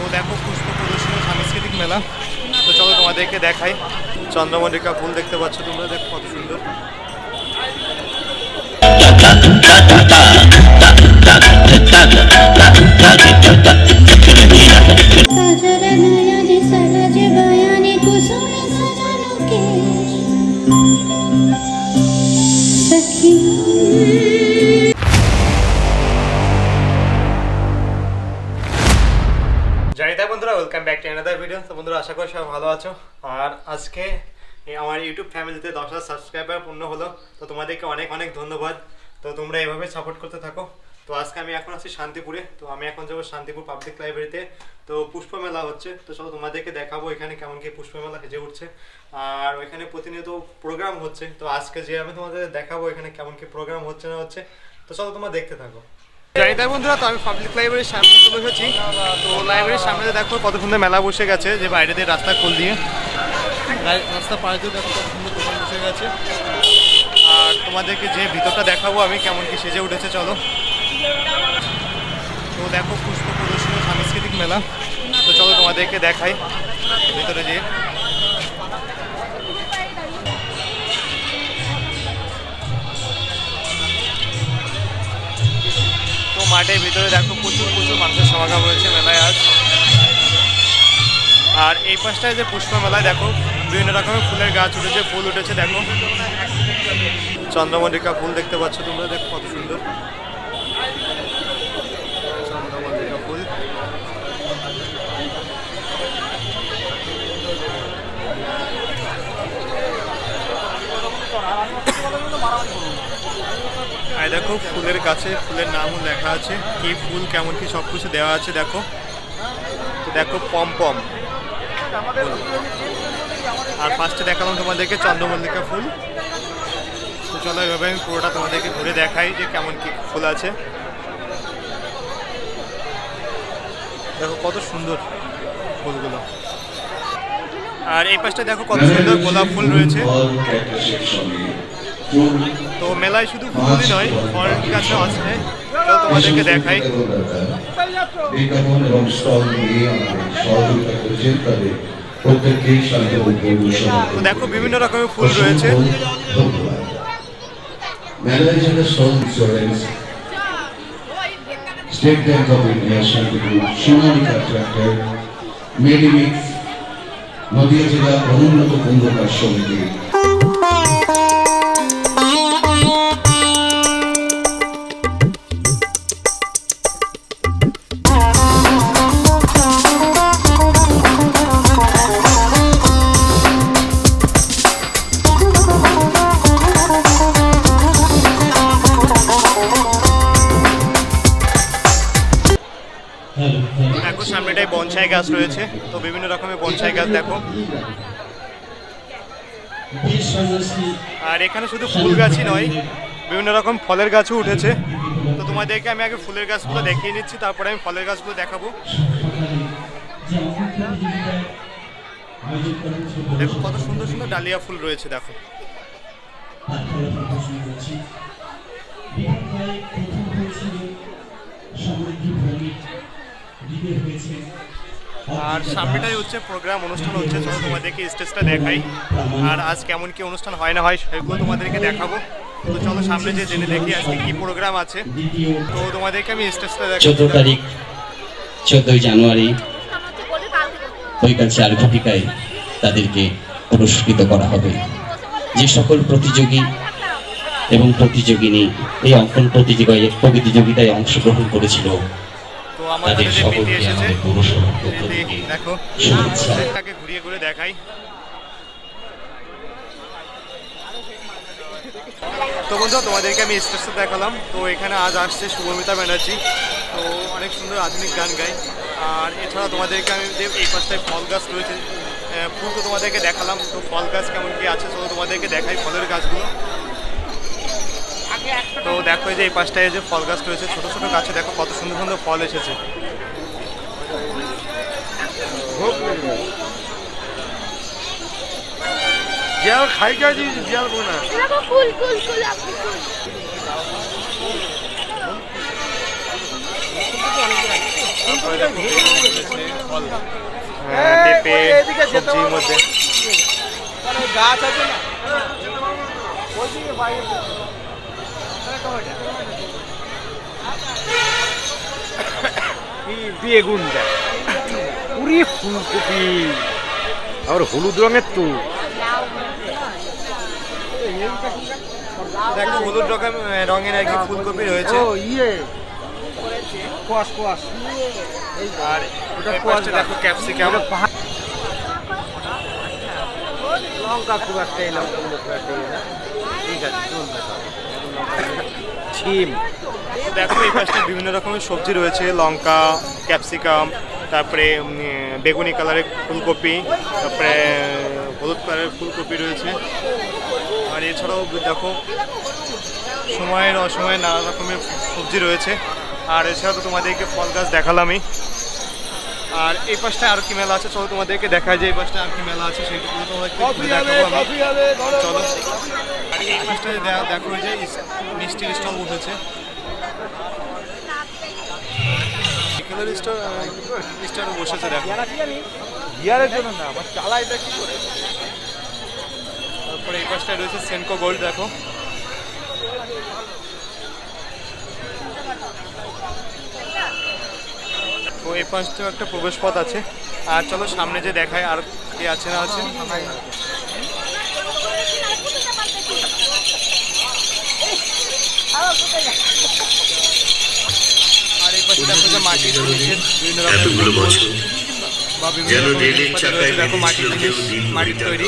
তো দেখো, পুষ্প প্রদর্শনী সাংস্কৃতিক মেলা। তো চলো তোমাদেরকে দেখাই। চন্দ্রমল্লিকা ফুল দেখতে পাচ্ছ তোমরা, দেখো কত সুন্দর। Thank নয়নে বন্ধুরা welcome back to another video তো বন্ধুরা, আশা করি সবাই ভালো আছো। আর আজকে আমার ইউটিউব ফ্যামিলিতে দশ হাজার সাবস্ক্রাইবার পূর্ণ হলো। তো তোমাদেরকে অনেক অনেক ধন্যবাদ। তো তোমরা এভাবে সাপোর্ট করতে থাকো। তো আজকে আমি এখন আছি শান্তিপুরে। তো আমি এখন যাব শান্তিপুর পাবলিক লাইব্রেরিতে তো পুষ্প মেলা হচ্ছে। তো চলো তোমাদেরকে দেখাবো এখানে কেমন কি পুষ্প মেলা হেজে উঠছে। আর ওইখানে প্রতিনিয়ত প্রোগ্রাম হচ্ছে। তো আজকে যে আমি তোমাদের দেখাবো এখানে কেমন কি প্রোগ্রাম হচ্ছে না হচ্ছে, তো চলো তোমরা দেখতে থাকো। জানি তাই বন্ধুরা, তো আমি পাবলিক লাইব্রেরির সামনে চলে এসেছি। তো লাইব্রেরির সামনে দেখো কত সুন্দর মেলা বসে গেছে, যে বাইরে দিয়ে রাস্তা খোল দিয়ে। রাস্তা পাড়ে দিয়ে দেখো কত সুন্দর দোকান বসে গেছে। আর তোমাদেরকে যে ভিতরটা দেখাবো আমি, কেমন কি সেজে উঠেছে, চলো। তো দেখো পুষ্প প্রদর্শনী সাংস্কৃতিক মেলা। তো চলো তোমাদেরকে দেখাই ভিতরে যে মাঠের ভিতরে দেখো প্রচুর প্রচুর মানুষের সমাগম হয়েছে মেলায় আজ। আর এই পাশটায় যে পুষ্প মেলায় দেখো, বিভিন্ন রকমের ফুলের গাছ উঠেছে, ফুল উঠেছে, দেখো। চন্দ্রমল্লিকা ফুল দেখতে পাচ্ছ তোমরা, দেখো কত সুন্দর। দেখো, ফুলের গাছে ফুলের নামও লেখা আছে, কি ফুল, কেমন কি সব কিছু দেওয়া আছে, দেখো। দেখো, পম পম। আর ফার্স্টে দেখালাম তোমাদেরকে, চন্দ্রমল্লিকা ফুল। তো চলো, এভাবে আমি পুরোটা তোমাদেরকে ঘুরে দেখাই যে কেমন কি ফুল আছে। দেখো, কত সুন্দর ফুলগুলো। আর এই পাশটা দেখো, কত সুন্দর গোলাপ ফুল রয়েছে। তো মেলায় শুধু ফুলই নয় ফল গাছও আছে। তো তোমাদেরকে দেখাই। বিজ্ঞাপন এবং স্টল দিয়ে সহযোগিতা করেছেন তাদের প্রত্যেককেই তো দেখো বিভিন্ন রকমের ফুল রয়েছে। মেলায় যারা stall insurance State Bank of India Shantipur Sonalika tractor Medimix Nadia জেলা অনুন্নত সমিতি গাছ রয়েছে, তো বিভিন্ন রকমের বনসাই গাছ দেখো। আর এখানে শুধু ফুল গাছই নয়, বিভিন্ন রকম ফলের গাছও উঠেছে। তো তোমাদেরকে আমি আগে ফুলের গাছগুলো দেখিয়ে নিচ্ছি, তারপরে আমি ফলের গাছগুলো দেখাবো। দেখো কত সুন্দর সুন্দর ডালিয়া ফুল রয়েছে, দেখো। আর সামনেটাই হচ্ছে প্রোগ্রাম, অনুষ্ঠান হচ্ছে, চলো তোমাদেরকে স্টেজটা দেখাই। আর আজ কেমন কি অনুষ্ঠান হয় না হয় সেগুলো তোমাদেরকে দেখাবো। তো চলো সামনে যে জেনে দেখি আজকে কি প্রোগ্রাম আছে। তো তোমাদেরকে আমি স্টেজটা দেখাই। চোদ্দ তারিখ, চোদ্দই জানুয়ারি, বৈকাল চার ঘটিকায় তাদেরকে পুরস্কৃত করা হবে। যে সকল প্রতিযোগী এবং প্রতিযোগিনী, এই অঙ্কন প্রতিযোগিতায় অংশগ্রহণ করেছিল তাদের যে সকলকে এসেছে। আমাদের পৌরসভার পক্ষ থেকে দেখো শুভেচ্ছা। তাকে ঘুরিয়ে ঘুরে দেখাই। তো বন্ধু তোমাদেরকে আমি স্টেজটা দেখালাম। তো এখানে আজ আসছে শুভমিতা ব্যানার্জি। তো অনেক সুন্দর আধুনিক গান গায়। আর এছাড়া তোমাদেরকে আমি যে এই পাশটায় ফল গাছ রয়েছে ফুল তো তোমাদেরকে দেখালাম। তো ফল গাছ কেমন কি আছে তো তোমাদেরকে দেখাই ফলের গাছগুলো। তো দেখো এই যে এই পাশটায় যে ফল গাছ রয়েছে ছোট ছোট গাছে দেখো কত সুন্দর সুন্দর ফল এসেছে। জিয়াল খাই গেছি জিয়াল বোনা ফুল ফুল ফুল আপনি ফুল মধ্যে। গাছ আছে না? দেখ উরি ফুলকপি আবার হলুদ রঙের তো। দেখো হলুদ রকম রঙের আর কি ফুলকপি রয়েছে। ও ইয়ে। Quash quash. আর ওটা কোয়াশ দেখো ক্যাপসিকাম। লঙ্কা খুব একটা এলাম না। ঠিক আছে চলবে ছিম। দেখো, এই পাশে বিভিন্ন রকমের সবজি রয়েছে, লঙ্কা, ক্যাপসিকাম, তারপরে বেগুনি কালারের ফুলকপি, তারপরে, হলুদ কালারের ফুলকপি রয়েছে। আর এছাড়াও দেখো, সময়ের অসময়ে নানা রকমের সবজি রয়েছে। আর এছাড়া তো তোমাদেরকে ফল গাছ দেখালামই। আর এই পাশটা আর কি মেলা আছে? চলো তোমাদেরকে দেখা যায় এই পাশটা আর কি মেলা আছে সেইটুকু চলো। আর এই দেখো যে ইস- মিষ্টির স্টল বসেছে। বিকেলের স্টল স্টল বসেছে দেখো। জন্য না আমার কি করে? তারপরে এই পাশটায় রয়েছে সেনকো গোল্ড দেখো। তো এই পাশটাও একটা প্রবেশ পথ আছে। আর চলো সামনে যে দেখায় আর কি আছে না আছে। আর এই পাশে দেখো যে মাটির বিভিন্ন রকমের এতগুলো বছর বা বিভিন্ন যেন রেলের চাকায় দেখো মাটির জিনিস মাটির তৈরি।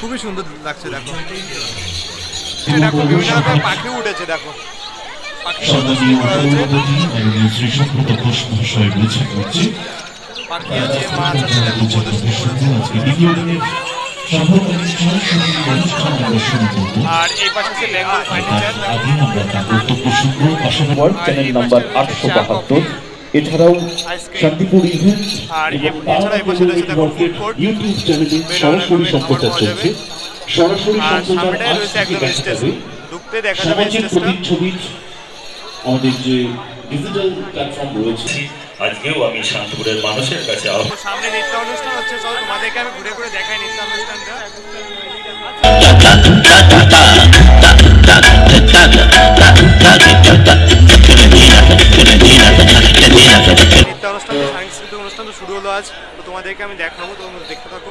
খুবই সুন্দর লাগছে দেখো। এই দেখো বিভিন্ন রকমের পাখি উঠেছে করব। আর এই পাশে আছে বেঙ্গল ফার্নিচার নম্বর আটশো বাহাত্তর। এছাড়াও শান্তিপুর ইভেন্ট আর এবং ইউটিউব চ্যানেলে সরাসরি সম্প্রচার চলছে। আর সামনেটাই রয়েছে একদম ঢুকতে দেখা যাবে আমাদের যে ডিজিটাল প্ল্যাটফর্ম রয়েছে আজকেও আমি শান্তপুরের মানুষের কাছে সামনে নৃত্য অনুষ্ঠান হচ্ছে। চলো তোমাদেরকে আমি ঘুরে ঘুরে দেখাই নৃত্য অনুষ্ঠানটা। নৃত্য অনুষ্ঠান সাংস্কৃতিক অনুষ্ঠান তো শুরু হলো আজ। তো তোমাদেরকে আমি দেখাবো তোমরা দেখতে থাকো।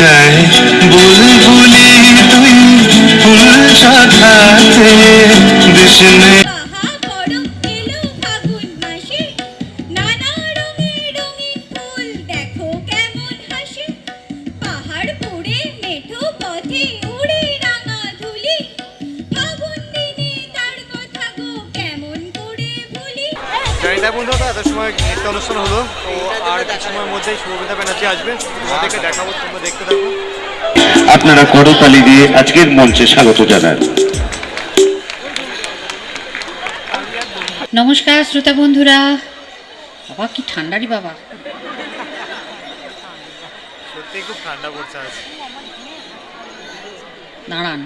যায়। বুলবুলি তুই ফুল সাথাতে দেশনে জানিদা বন্ধু তো এত সময় নৃত্য অনুষ্ঠান হলো তো আর কিছু সময়ের মধ্যেই শুভবিতা ব্যানার্জি আসবে। তোমাদেরকে দেখাবো তোমরা দেখতে থাকো। আপনারা করতালি দিয়ে আজকের মঞ্চে স্বাগত জানান। নমস্কার শ্রোতা বন্ধুরা। বাবা কি ঠান্ডারি বাবা। সত্যিই খুব ঠান্ডা পড়ছে আজ। দাঁড়ান।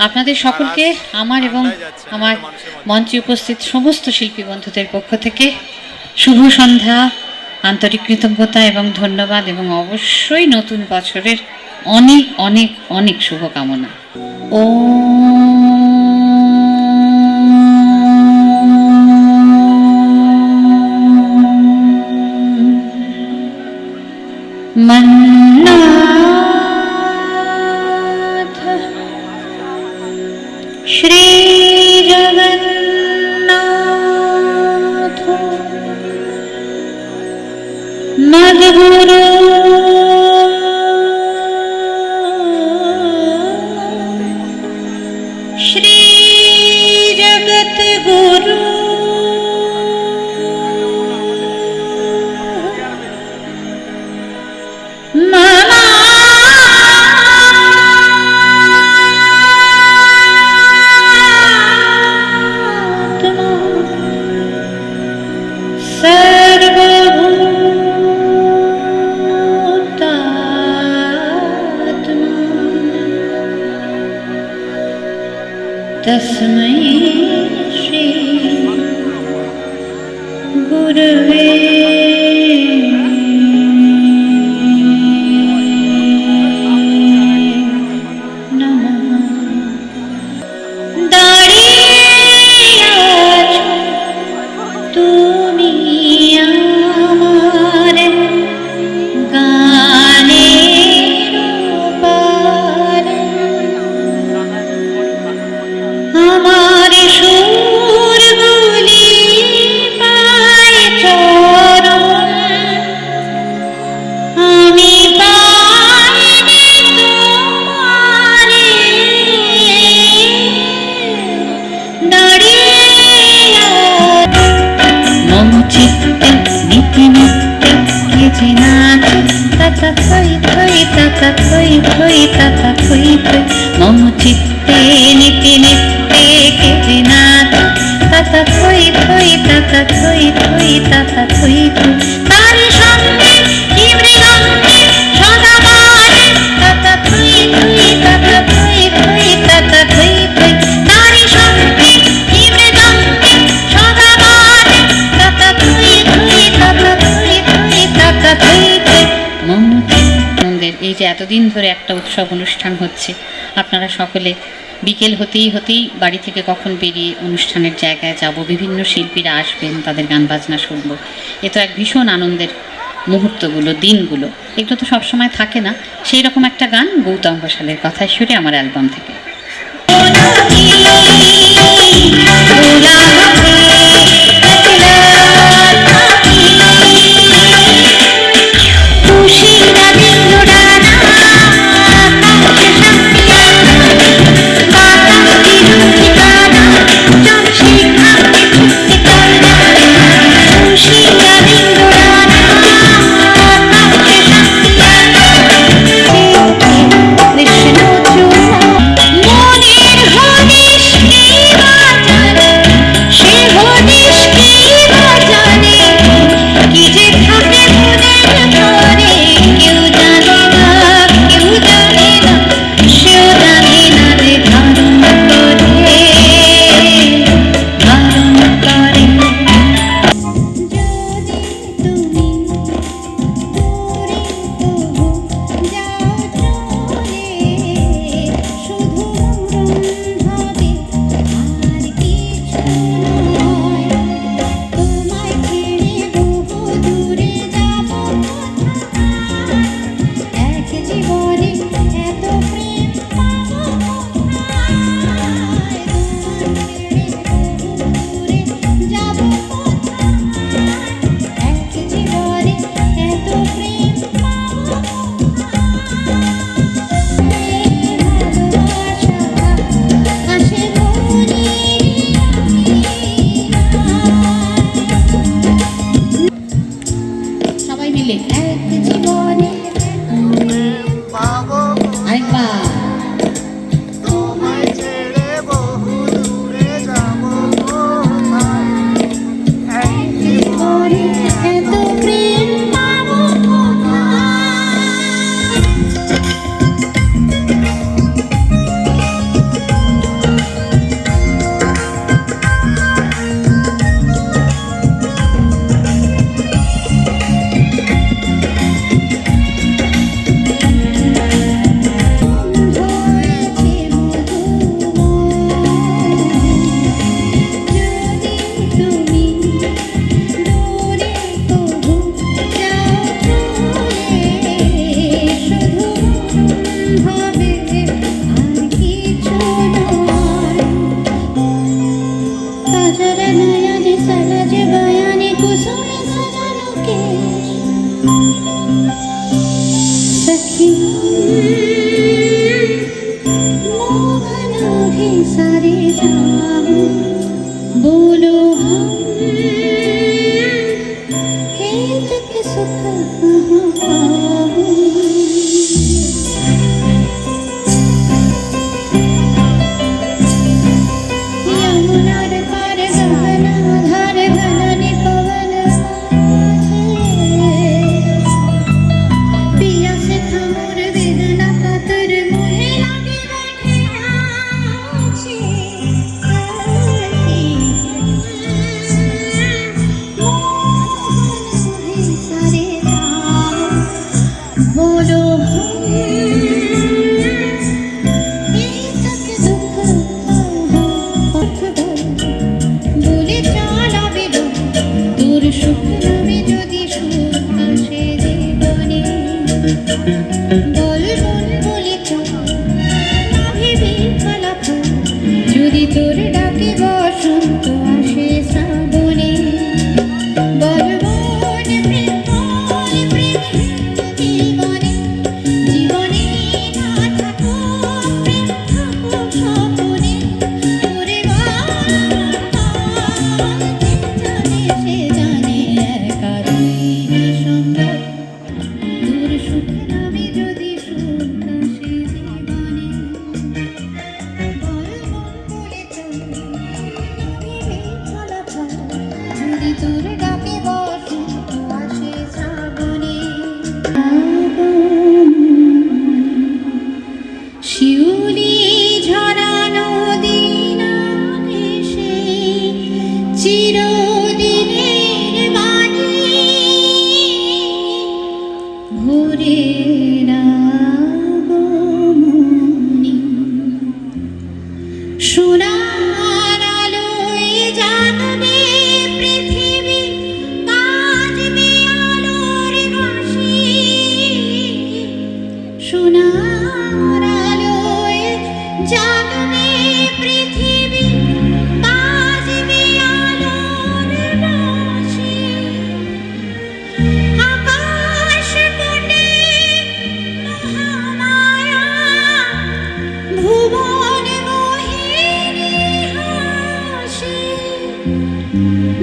আপনাদের সকলকে আর আজ আমার এবং ঠান্ডায় যাচ্ছে, আমার এত মানুষের মধ্যে। মঞ্চে উপস্থিত সমস্ত শিল্পী বন্ধুদের পক্ষ থেকে শুভ সন্ধ্যা আন্তরিক কৃতজ্ঞতা এবং ধন্যবাদ এবং অবশ্যই নতুন বছরের অনেক অনেক অনেক শুভকামনা ও मन्नाथ मधुर तस्मै श्री गुरु এতদিন ধরে একটা উৎসব অনুষ্ঠান হচ্ছে। আপনারা সকলে বিকেল হতেই হতেই বাড়ি থেকে কখন বেরিয়ে অনুষ্ঠানের জায়গায় যাব, বিভিন্ন শিল্পীরা আসবেন, তাদের গান বাজনা শুনব। এ তো এক ভীষণ আনন্দের মুহূর্তগুলো, দিনগুলো। এগুলো তো সবসময় থাকে না। সেই রকম একটা গান গৌতম ঘোষালের কথা শুনে আমার অ্যালবাম থেকে।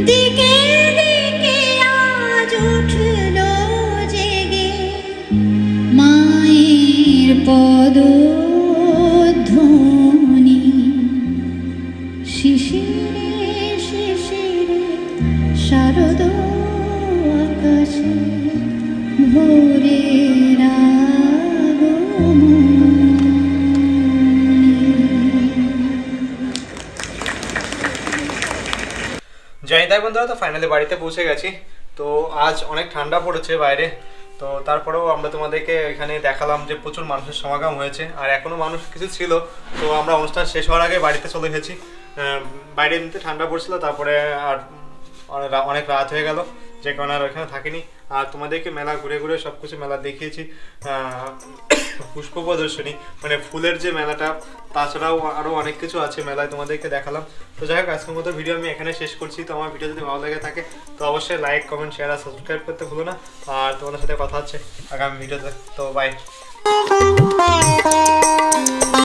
দিকে তো ফাইনালি বাড়িতে পৌঁছে গেছি। তো আজ অনেক ঠান্ডা পড়েছে বাইরে। তো তারপরেও আমরা তোমাদেরকে এখানে দেখালাম যে প্রচুর মানুষের সমাগম হয়েছে। আর এখনও মানুষ কিছু ছিল, তো আমরা অনুষ্ঠান শেষ হওয়ার আগে বাড়িতে চলে গেছি বাইরে এমনিতে ঠান্ডা পড়ছিল, তারপরে আর অনেক অনেক রাত হয়ে গেল। যে কারণে আর ওইখানে থাকিনি। আর তোমাদেরকে মেলা ঘুরে ঘুরে সব কিছু মেলা দেখিয়েছি। পুষ্প প্রদর্শনী মানে ফুলের যে মেলাটা, তাছাড়াও আরও অনেক কিছু আছে মেলায় তোমাদেরকে দেখালাম। তো যাই হোক, আজকের মতো ভিডিও আমি এখানে শেষ করছি। তো আমার ভিডিও যদি ভালো লেগে থাকে, তো অবশ্যই লাইক কমেন্ট শেয়ার আর সাবস্ক্রাইব করতে ভুলো না। আর তোমাদের সাথে কথা হচ্ছে। আগামী ভিডিওতে তো। বাই